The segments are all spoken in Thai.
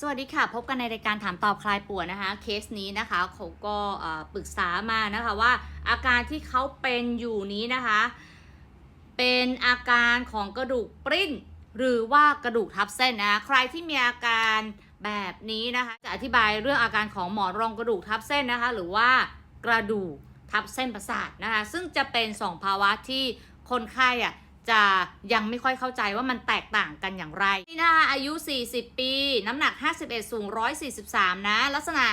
สวัสดีค่ะ พบกันในรายการถามตอบคลายปวดนะคะ เคสนี้นะคะเขาก็ปรึกษามานะคะว่า อาการที่เขาเป็นอยู่นี้นะคะ เป็นอาการของกระดูกปริ้น หรือว่ากระดูกทับเส้นนะคะใครที่มีอาการแบบนี้นะคะ จะอธิบายเรื่องอาการของหมอนรองกระดูกทับเส้นนะคะ หรือว่ากระดูกทับเส้นประสาทนะคะ ซึ่งจะเป็นสองภาวะที่คนไข้อะ จะยังไม่ค่อยเข้าใจว่ามันแตกต่างกันอย่างไรนี่นะคะอายุ 40 ปี น้ำหนัก 51 สูง 143 นะ ลักษณะ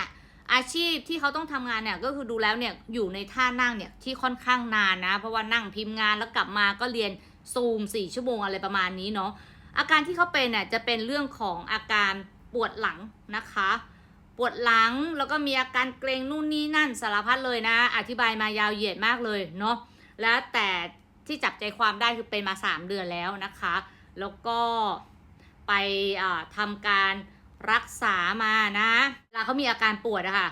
อาชีพที่เขาต้องทำงานเนี่ยก็คือดูแล้วเนี่ยอยู่ในท่านั่งเนี่ยที่ค่อนข้างนานนะ เพราะว่านั่งพิมพ์งานแล้วกลับมาก็เรียนซูม 4 ชั่วโมงอะไรประมาณนี้เนาะอาการที่เขาเป็นเนี่ยจะเป็นเรื่องของอาการปวดหลังนะคะ ปวดหลังแล้วก็มีอาการเกรงนู่นนี่นั่นสารพัดเลยนะ อธิบายมายาวเหยียดมากเลยเนาะแล้วแต่ ที่จับใจความได้คือเป็นมา 3 เดือนแล้วนะคะ แล้วก็ไปอ่าทำการรักษามานะเวลาเขามีอาการปวดอะค่ะ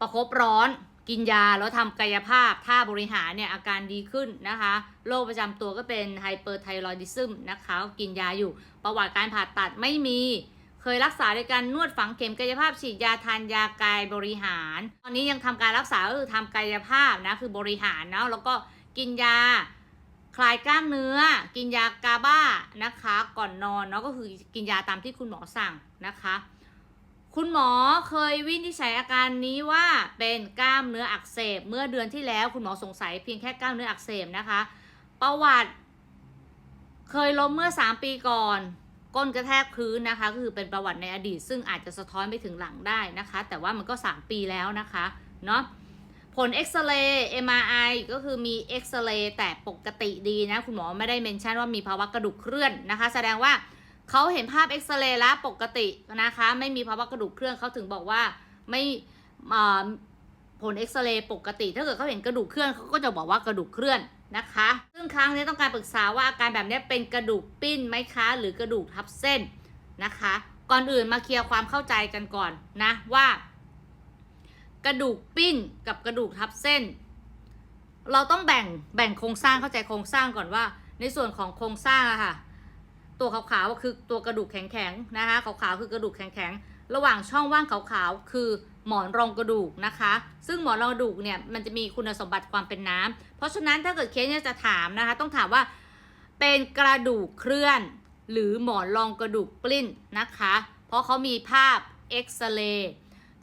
ประคบร้อนกินยาแล้วทำกายภาพท่าบริหารเนี่ยอาการดีขึ้นนะคะโรคประจำตัวก็เป็นไฮเปอร์ไทรอยดิซึมนะคะ กินยาอยู่ประวัติการผ่าตัดไม่มี เคยรักษาด้วยการนวดฝังเข็มกายภาพฉีดยาทานยากายบริหาร ตอนนี้ยังทำการรักษาก็คือทำกายภาพนะคือบริหารเนาะแล้วก็กินยา คลายกล้ามเนื้อ กินยากาบ้านะคะ ก่อนนอนเนาะก็คือกินยาตามที่คุณหมอสั่งนะคะ คุณหมอเคยวินิจฉัยอาการนี้ว่าเป็นกล้ามเนื้ออักเสบ เมื่อเดือนที่แล้วคุณหมอสงสัยเพียงแค่กล้ามเนื้ออักเสบนะคะ ประวัติ เคยล้มเมื่อ 3 ปีก่อน ก้นกระแทกพื้นนะคะ ก็คือเป็นประวัติในอดีต ซึ่งอาจจะสะท้อนไปถึงหลังได้นะคะ แต่ว่ามันก็ 3 ปีแล้วนะคะเนาะ ผลเอ็กซเรย์ MRI ก็คือมีเอ็กซเรย์แต่ปกติดีนะ คุณหมอไม่ได้เมนชั่นว่ามีภาวะกระดูกเคลื่อนนะคะ แสดงว่าเขาเห็นภาพเอ็กซเรย์แล้วปกตินะคะ ไม่มีภาวะกระดูกเคลื่อนเขาถึงบอกว่าไม่ผลเอ็กซเรย์ปกติ ถ้าเกิดเขาเห็นกระดูกเคลื่อนเขาก็จะบอกว่ากระดูกเคลื่อนนะคะ ซึ่งครั้งนี้ต้องการปรึกษาว่าอาการแบบนี้เป็นกระดูกปิ้นไหมคะ หรือกระดูกทับเส้นนะคะ ก่อนอื่นมาเคลียร์ความเข้าใจกันก่อนนะว่า กระดูกปิ้นกับกระดูกทับเส้น เราต้องแบ่งแบ่งโครงสร้างเข้าใจโครงสร้างก่อนว่า ในส่วนของโครงสร้างอะค่ะ ตัวขาวๆก็คือตัวกระดูกแข็งๆนะคะขาวๆคือกระดูกแข็งๆระหว่างช่องว่างขาวๆคือหมอนรองกระดูกนะคะ ซึ่งหมอนรองกระดูกเนี่ยมันจะมีคุณสมบัติความเป็นน้ำเพราะฉะนั้นถ้าเกิดเคสเนี่ยจะถามนะคะ ต้องถามว่าเป็นกระดูกเคลื่อน หรือหมอนรองกระดูกปลิ้นนะคะ เพราะเขามีภาพเอ็กซเรย์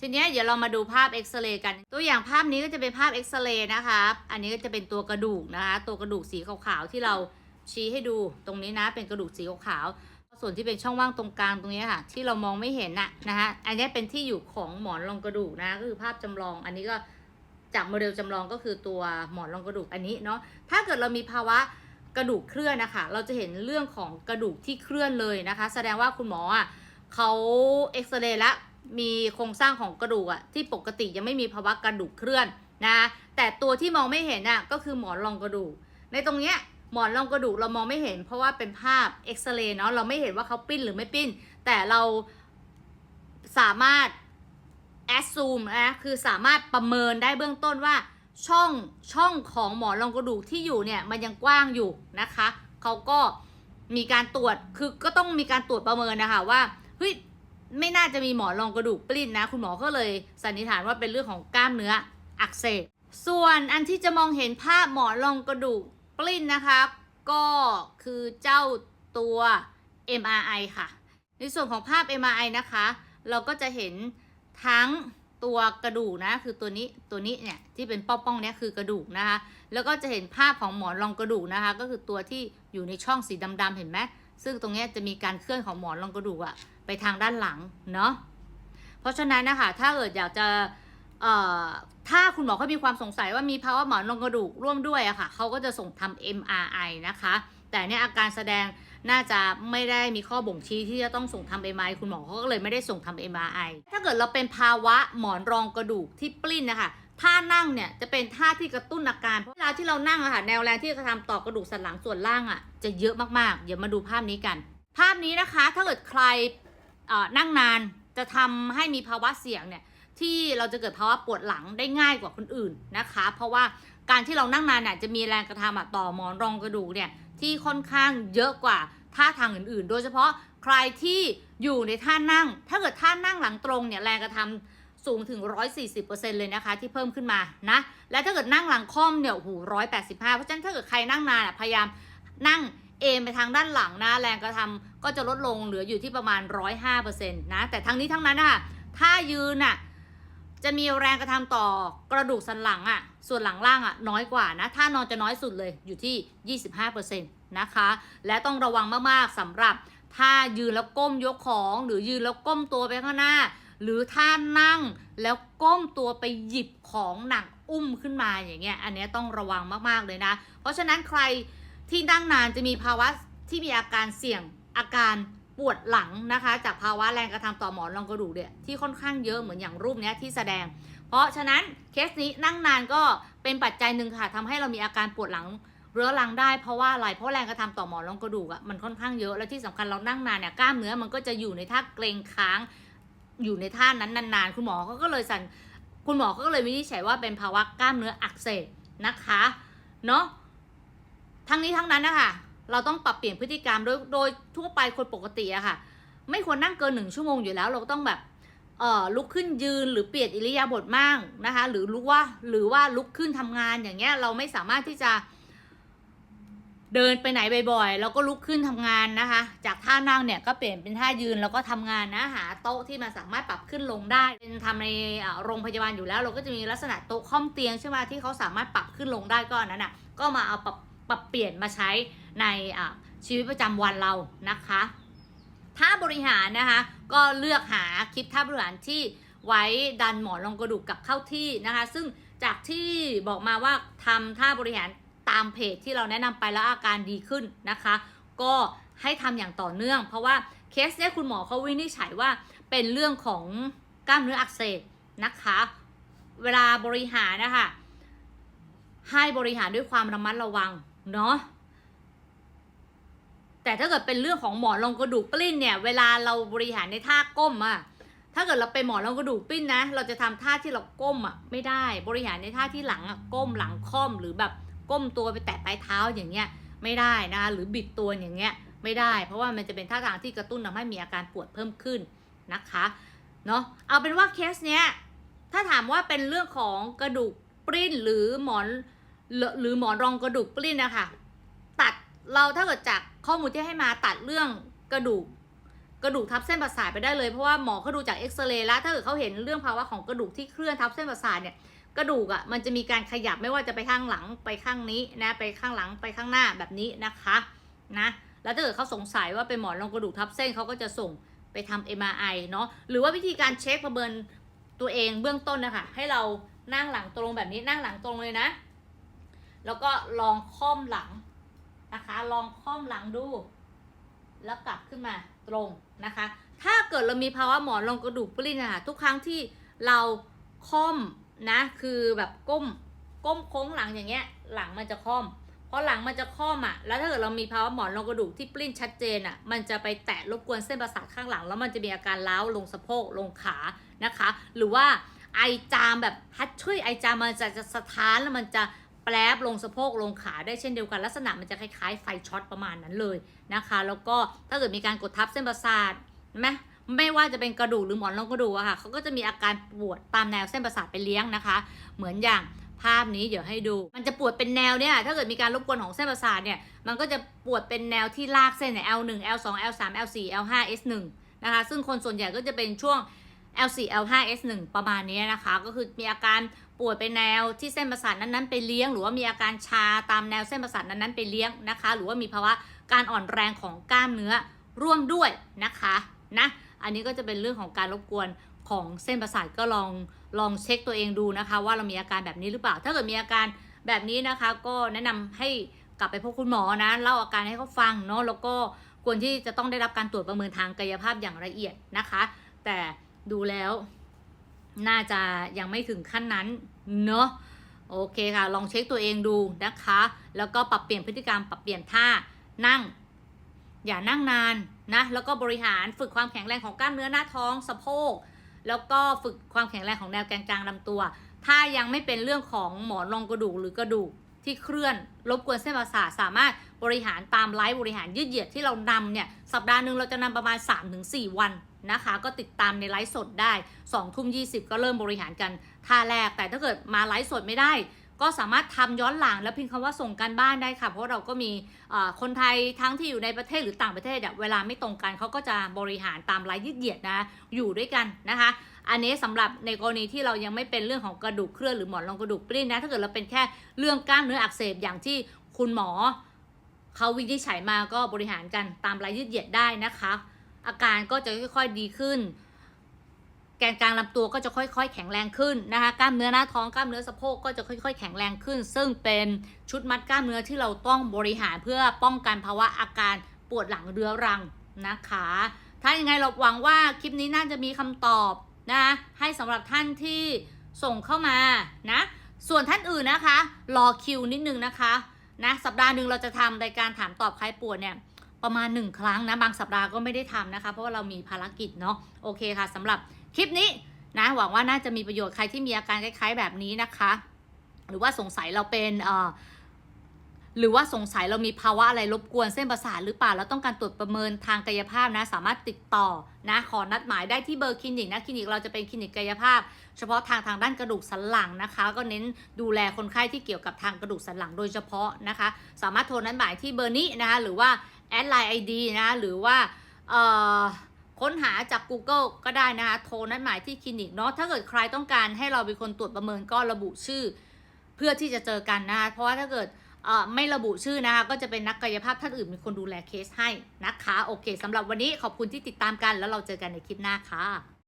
ทีนี้เดี๋ยวเรามาดูภาพเอ็กซเรย์กัน ตัวอย่างภาพนี้ก็จะเป็นภาพเอ็กซเรย์นะคะอันนี้ก็จะเป็นตัวกระดูกนะคะ ตัวกระดูกสีขาวๆที่เราชี้ให้ดูตรงนี้นะ เป็นกระดูกสีขาวๆส่วนที่เป็นช่องว่างตรงกลางตรงนี้ค่ะ ที่เรามองไม่เห็นน่ะนะคะอันนี้เป็นที่อยู่ของหมอนรองกระดูกนะก็คือภาพจำลอง อันนี้ก็จากโมเดลจำลองก็คือตัวหมอนรองกระดูกอันนี้เนาะถ้าเกิดเรามีภาวะกระดูกเคลื่อนนะคะเราจะเห็นเรื่องของกระดูกที่เคลื่อนเลยนะคะ แสดงว่าคุณหมออะเขาเอ็กซเรย์แล้ว มีโครงสร้างของกระดูกอะที่ปกติยังไม่มีภาวะกระดูกเคลื่อนนะแต่ตัวที่มองไม่เห็นอะก็คือหมอนรองกระดูก ในตรงเนี้ยหมอนรองกระดูกเรามองไม่เห็น เพราะว่าเป็นภาพเอ็กซเรย์เนาะเราไม่เห็นว่าเขาปิ้นหรือไม่ปิ้น แต่เราสามารถแอดซูมนะคือสามารถประเมินได้เบื้องต้นว่าช่องช่องของหมอนรองกระดูกที่อยู่เนี่ยมันยังกว้างอยู่นะคะเขาก็มีการตรวจคือก็ต้องมีการตรวจประเมินนะคะว่าเฮ้ย ไม่น่าจะมีหมอนรองกระดูกปลิ้นนะ คุณหมอก็เลยสันนิษฐานว่าเป็นเรื่องของกล้ามเนื้ออักเสบ ส่วนอันที่จะมองเห็นภาพหมอนรองกระดูกปลิ้นนะคะก็คือเจ้าตัว MRI ค่ะ ในส่วนของภาพ MRI นะคะ เราก็จะเห็นทั้งตัวกระดูกนะ คือตัวนี้ตัวนี้เนี่ยที่เป็นป้องๆเนี่ยคือกระดูกนะคะ แล้วก็จะเห็นภาพของหมอนรองกระดูกนะคะ ก็คือตัวที่อยู่ในช่องสีดำๆเห็นไหม ซึ่งตรงนี้จะมีการเคลื่อนของหมอนรองกระดูกอะไปทางด้านหลังเนาะเพราะฉะนั้นนะคะถ้าเกิดอยากจะเอ่อถ้าคุณหมอเขามีความสงสัยว่ามีภาวะหมอนรองกระดูกร่วมด้วยอะค่ะเขาก็จะส่งทำ MRI นะคะ แต่เนี่ยอาการแสดงน่าจะไม่ได้มีข้อบ่งชี้ที่จะต้องส่งทำ MRI คุณหมอเขาก็เลยไม่ได้ส่งทำ MRI ถ้าเกิดเราเป็นภาวะหมอนรองกระดูกที่ปลิ้นนะคะ ท่านั่งเนี่ยจะเป็นท่าที่กระตุ้นอาการเพราะเวลาที่เรานั่งอะค่ะแนวแรงที่จะทำต่อกระดูกสันหลังส่วนล่างอะจะเยอะมากๆ เดี๋ยวมาดูภาพนี้กัน ภาพนี้นะคะถ้าเกิดใครเอ่อนั่งนานจะทำให้มีภาวะเสี่ยงเนี่ยที่เราจะเกิดภาวะปวดหลังได้ง่ายกว่าคนอื่นนะคะ เพราะว่าการที่เรานั่งนานเนี่ยจะมีแรงกระทำอะต่อหมอนรองกระดูกเนี่ยที่ค่อนข้างเยอะกว่าท่าทางอื่นๆ โดยเฉพาะใครที่อยู่ในท่านั่ง ถ้าเกิดท่านั่งหลังตรงเนี่ยแรงกระทำ สูงถึง 140%เลยนะคะ ที่เพิ่มขึ้นมานะ และถ้าเกิดนั่งหลังค่อมเนี่ยโอ้โห185เพราะฉะนั้นถ้าเกิดใครนั่งนานพยายามนั่งเอนไปทางด้านหลังนะแรงกระทำก็จะลดลงเหลืออยู่ที่ประมาณ 105%นะ แต่ทั้งนี้ทั้งนั้นนะคะถ้ายืนอะจะมีแรงกระทำต่อกระดูกสันหลังอะส่วนหลังล่างอะน้อยกว่านะ ถ้านอนจะน้อยสุดเลยอยู่ที่ 25%นะคะ และต้องระวังมากๆสำหรับ ถ้ายืนแล้วก้มยกของ หรือยืนแล้วก้มตัวไปข้างหน้า หรือถ้านั่งแล้วก้มตัวไปหยิบของหนักอุ้มขึ้นมาอย่างเงี้ย อันนี้ต้องระวังมากๆเลยนะ เพราะฉะนั้นใครที่นั่งนานจะมีภาวะที่มีอาการเสี่ยงอาการปวดหลังนะคะ จากภาวะแรงกระทำต่อหมอนรองกระดูกเนี่ยที่ค่อนข้างเยอะเหมือนอย่างรูปเนี้ยที่แสดง เพราะฉะนั้นเคสนี้นั่งนานก็เป็นปัจจัยหนึ่งค่ะทำให้เรามีอาการปวดหลังเรื้อรังได้เพราะว่าอะไรเพราะแรงกระทำต่อหมอนรองกระดูกอะ่ะมันค่อนข้างเยอะและที่สำคัญเรานั่งนานเนี่ยกล้ามเนื้อมันก็จะอยู่ในท่าเกรงค้าง อยู่ในท่านั้นนานๆ คุณหมอเขาก็เลยสั่นคุณหมอเขาก็เลยวินิจฉัยว่าเป็นภาวะกล้ามเนื้ออักเสบนะคะ เนาะทั้งนี้ทั้งนั้นนะคะเราต้องปรับเปลี่ยนพฤติกรรมโดยโดยทั่วไปคนปกติอะค่ะ ไม่ควรนั่งเกินหนึ่งชั่วโมงอยู่แล้ว เราต้องแบบเอ่อลุกขึ้นยืนหรือเปลี่ยนอิริยาบถบ้างนะคะ หรือลุกว่าหรือว่าลุกขึ้นทำงานอย่างเงี้ยเราไม่สามารถที่จะ เดินไปไหนบ่อยๆ แล้วก็ลุกขึ้นทำงานนะคะ จากท่านั่งเนี่ยก็เปลี่ยนเป็นท่ายืนแล้วก็ทำงานนะหาโต๊ะที่มันสามารถปรับขึ้นลงได้ เป็นทำในโรงพยาบาลอยู่แล้ว เราก็จะมีลักษณะโต๊ะค่อมเตียงใช่ไหมที่เขาสามารถปรับขึ้นลงได้ก็อันนั้นอะก็มาเอาปรับปรับเปลี่ยนมาใช้ในชีวิตประจำวันเรานะคะท่าบริหารนะคะก็เลือกหาคลิปท่าบริหารที่ไว้ดันหมอนรองกระดูกกลับเข้าที่นะคะ ซึ่งจากที่บอกมาว่าทำท่าบริหาร ตามเพจที่เราแนะนำไปแล้วอาการดีขึ้นนะคะ ก็ให้ทำอย่างต่อเนื่อง เพราะว่าเคสเนี้ยคุณหมอเขาวินิจฉัยว่าเป็นเรื่องของกล้ามเนื้ออักเสบนะคะ เวลาบริหารนะคะให้บริหารด้วยความระมัดระวังเนาะแต่ถ้าเกิดเป็นเรื่องของหมอนรองกระดูกปลิ้นเนี่ย เวลาเราบริหารในท่าก้มอะถ้าเกิดเราเป็นหมอนรองกระดูกปลิ้นนะ เราจะทำท่าที่เราก้มอะไม่ได้ บริหารในท่าที่หลังอะก้มหลังค่อมหรือแบบ ก้มตัวไปแตะปลายเท้าอย่างเงี้ยไม่ได้นะคะหรือบิดตัวอย่างเงี้ยไม่ได้ เพราะว่ามันจะเป็นท่าทางที่กระตุ้นทำให้มีอาการปวดเพิ่มขึ้นนะคะเนาะเอาเป็นว่าเคสเนี้ยถ้าถามว่าเป็นเรื่องของกระดูกปริ้นหรือหมอนหรือหรือหมอนรองกระดูกปริ้นนะคะตัดเราถ้าเกิดจากข้อมูลที่ให้มาตัดเรื่องกระดูกกระดูกทับเส้นประสาทไปได้เลยเพราะว่าหมอเขาดูจากเอ็กซเรย์แล้วถ้าเกิดเขาเห็นเรื่องภาวะของกระดูกที่เคลื่อนทับเส้นประสาทเนี่ย กระดูกอะ่ะมันจะมีการขยับไม่ว่าจะไปข้างหลังไปข้างนี้นะไปข้างหลังไปข้างหน้าแบบนี้นะคะนะแล้วถ้าเกิดเขาสงสัยว่าเป็นหมอนรองกระดูกทับเส้นเขาก็จะส่งไปทำ MRI เนาะหรือว่าวิธีการเช็คประเมินตัวเองเบื้องต้นนะคะให้เรานั่งหลังตรงแบบนี้นั่งหลังตรงเลยนะ แล้วก็ลองค่อมหลังนะคะ ลองค่อมหลังดู แล้วกลับขึ้นมาตรงนะคะ ถ้าเกิดเรามีภาวะหมอนรองกระดูกปลิ้นนะคะทุกครั้งที่เราค่อม นะ คือแบบก้มก้มโค้งหลังอย่างเงี้ย หลังมันจะค่อมเพราะหลังมันจะค่อมอะ แล้วถ้าเกิดเรามีภาวะหมอนรองกระดูกที่ปลิ้นชัดเจนอะ มันจะไปแตะรบกวนเส้นประสาทข้างหลัง แล้วมันจะมีอาการล้าวลงสะโพกลงขานะคะ หรือว่าไอจามแบบฮัดช่วยไอจามมันจะจะสะท้านแล้วมันจะแปรบลงสะโพกลงขาได้เช่นเดียวกัน ลักษณะมันจะคล้ายๆไฟช็อตประมาณนั้นเลยนะคะ แล้วก็ถ้าเกิดมีการกดทับเส้นประสาทไหม ไม่ว่าจะเป็นกระดูกหรือหมอนรองกระดูกอะค่ะเขาก็จะมีอาการปวดตามแนวเส้นประสาทไปเลี้ยงนะคะ เหมือนอย่างภาพนี้เดี๋ยวให้ดู มันจะปวดเป็นแนวเนี่ย ถ้าเกิดมีการรบกวนของเส้นประสาทเนี่ย มันก็จะปวดเป็นแนวที่ลากเส้นเนี่ย L1 L2 L3 L4 L5 S1 นะคะ ซึ่งคนส่วนใหญ่ก็จะเป็นช่วง L4 L5 S1 ประมาณนี้นะคะ ก็คือมีอาการปวดเป็นแนวที่เส้นประสาทนั้นๆไปเลี้ยง หรือว่ามีอาการชาตามแนวเส้นประสาทนั้นๆไปเลี้ยงนะคะ หรือว่ามีภาวะการอ่อนแรงของกล้ามเนื้อร่วมด้วยนะคะ นะ อันนี้ก็จะเป็นเรื่องของการรบกวนของเส้นประสาทก็ลองลองเช็คตัวเองดูนะคะ ว่าเรามีอาการแบบนี้หรือเปล่า ถ้าเกิดมีอาการแบบนี้นะคะ ก็แนะนำให้กลับไปพบคุณหมอนะเล่าอาการให้เขาฟังเนาะแล้วก็ควรที่จะต้องได้รับการตรวจประเมินทางกายภาพอย่างละเอียดนะคะ แต่ดูแล้วน่าจะยังไม่ถึงขั้นนั้นเนาะโอเคค่ะ ลองเช็คตัวเองดูนะคะ แล้วก็ปรับเปลี่ยนพฤติกรรมปรับเปลี่ยนท่านั่ง อย่านั่งนานนะ แล้วก็บริหารฝึกความแข็งแรงของกล้ามเนื้อหน้าท้องสะโพก แล้วก็ฝึกความแข็งแรงของแนวแกนกลางลำตัว ถ้ายังไม่เป็นเรื่องของหมอนรองกระดูกหรือกระดูกที่เคลื่อนรบกวนเส้นประสาทสามารถบริหารตามไลฟ์บริหารยืดเหยียดที่เรานำเนี่ยสัปดาห์หนึ่งเราจะนำประมาณ 3-4 วันนะคะ ก็ติดตามในไลฟ์สดได้2ทุ่ม20 ก็เริ่มบริหารกันท่าแรกแต่ถ้าเกิดมาไลฟ์สดไม่ได้ ก็สามารถทำย้อนหลังแล้วพิมพ์คำว่าส่งการบ้านได้ค่ะ เพราะเราก็มีคนไทยทั้งที่อยู่ในประเทศหรือต่างประเทศเวลาไม่ตรงกันเขาก็จะบริหารตามไลฟ์ยืดเหยียดนะอยู่ด้วยกันนะคะ อันนี้สำหรับในกรณีที่เรายังไม่เป็นเรื่องของกระดูกเคลื่อนหรือหมอนรองกระดูกปริ้นนะถ้าเกิดเราเป็นแค่เรื่องกล้ามเนื้ออักเสบอย่างที่คุณหมอเขาวินิจฉัยมาก็บริหารกันตามรายยืดเหยียดได้นะคะ อาการก็จะค่อยๆดีขึ้น กนกลางลำตัวก็จะค่อย ๆ แข็งแรงขึ้นนะคะกล้ามเนื้อหน้าท้องกล้ามเนื้อสะโพกก็จะค่อยๆ แข็งแรงขึ้น ซึ่งเป็นชุดมัดกล้ามเนื้อที่เราต้องบริหารเพื่อป้องกันภาวะอาการปวดหลังเรื้อรังนะคะ ถ้ายังไงเราหวังว่าคลิปนี้น่าจะมีคำตอบนะให้สำหรับท่านที่ส่งเข้ามานะส่วนท่านอื่นนะคะ รอคิวนิดนึงนะคะนะสัปดาห์หนึ่งเราจะทำรายการถามตอบใครปวดเนี่ยประมาณหนึ่งครั้งนะ บางสัปดาห์ก็ไม่ได้ทำนะคะ เพราะว่าเรามีภารกิจเนาะโอเคค่ะสำหรับ คลิปนี้นะหวังว่าน่าจะมีประโยชน์ใครที่มีอาการคล้าย ๆ แบบนี้นะคะ หรือว่าสงสัยเราเป็นเอ่อหรือว่าสงสัยเรามีภาวะอะไรรบกวนเส้นประสาทหรือเปล่าแล้วต้องการตรวจประเมินทางกายภาพนะ สามารถติดต่อนะขอนัดหมายได้ที่เบอร์คลินิกนะคลินิกเราจะเป็นคลินิกกายภาพ เฉพาะทางทางด้านกระดูกสันหลังนะคะ ก็เน้นดูแลคนไข้ที่เกี่ยวกับทางกระดูกสันหลังโดยเฉพาะนะคะ สามารถโทรนัดหมายที่เบอร์นี้นะคะหรือว่าแอดไลน์ไอดีนะหรือว่าเอ่อ ค้นหาจาก Google ก็ได้นะคะโทรนัดหมายที่คลินิกเนาะถ้าเกิดใครต้องการให้เราเป็นคนตรวจประเมินก็ระบุชื่อ เพื่อที่จะเจอกันนะคะเพราะว่าถ้าเกิดเอ่อไม่ระบุชื่อนะคะก็จะเป็นนักกายภาพท่านอื่นมีคนดูแลเคสให้นะคะโอเคสำหรับวันนี้ขอบคุณที่ติดตามกันแล้วเราเจอกันในคลิปหน้าค่ะ